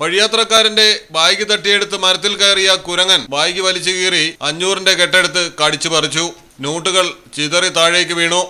വഴിയാത്രക്കാരന്റെ bag തട്ടിയെടുത്ത് മരത്തിൽ കയറിയ കുരങ്ങൻ ബാഗ് വലിച്ചു കീറി അഞ്ഞൂറിന്റെ കെട്ടെടുത്ത് കടിച്ചു പറിച്ചു. നോട്ടുകൾ ചിതറി താഴേക്ക് വീണു.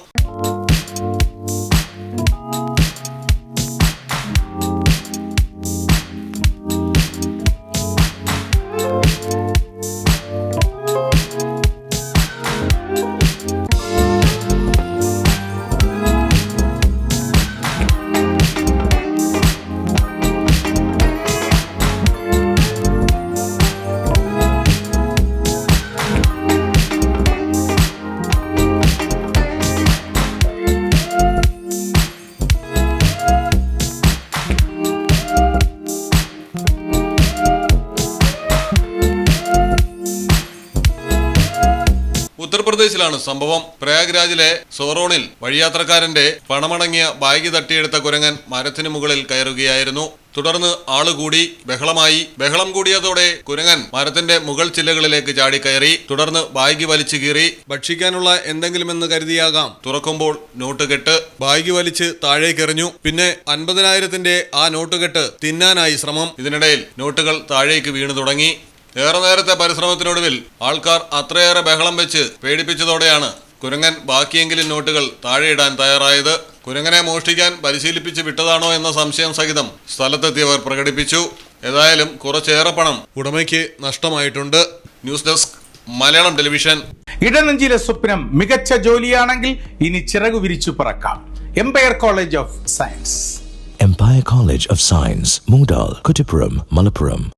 ഉത്തർപ്രദേശിലാണ് സംഭവം. പ്രയാഗ്രാജിലെ സോറോണിൽ വഴിയാത്രക്കാരന്റെ പണമടങ്ങിയ ബാഗ് തട്ടിയെടുത്ത കുരങ്ങൻ മരത്തിനു മുകളിൽ കയറുകയായിരുന്നു. തുടർന്ന് ആളുകൂടി ബഹളമായി. ബഹളം കൂടിയതോടെ കുരങ്ങൻ മരത്തിന്റെ മുകൾ ചില്ലകളിലേക്ക് ചാടിക്കയറി. തുടർന്ന് ബാഗ് വലിച്ചു കീറി. ഭക്ഷിക്കാനുള്ള എന്തെങ്കിലുമെന്ന് കരുതിയാകാം. തുറക്കുമ്പോൾ നോട്ടുകെട്ട്. ബാഗ് വലിച്ച് താഴേക്കെറിഞ്ഞു പിന്നെ അൻപതിനായിരത്തിന്റെ ആ നോട്ടുകെട്ട് തിന്നാനായി ശ്രമം. ഇതിനിടയിൽ നോട്ടുകൾ താഴേക്ക് വീണു തുടങ്ങി. ഏറെ നേരത്തെ പരിശ്രമത്തിനൊടുവിൽ ആൾക്കാർ അത്രയേറെ ബഹളം വെച്ച് പേടിപ്പിച്ചതോടെയാണ് കുരങ്ങൻ ബാക്കിയെങ്കിലും നോട്ടുകൾ താഴെയിടാൻ തയ്യാറായത്. കുരങ്ങനെ മോഷ്ടിക്കാൻ പരിശീലിപ്പിച്ച് വിട്ടതാണോ എന്ന സംശയം സഹിതം സ്ഥലത്തെത്തിയവർ പ്രകടിപ്പിച്ചു. ഏതായാലും കുറച്ചേറെ പണം ഉടമയ്ക്ക് നഷ്ടമായിട്ടുണ്ട്. News desk Malayalam television. ഇടനെഞ്ചിലെ സ്വപ്നം മികച്ച ജോലിയാണെങ്കിൽ ഇനി ചിറകു വിരിച്ചു പറക്കാം. Empire college of science Empire college of science Moondal, Kuttipuram, Malappuram.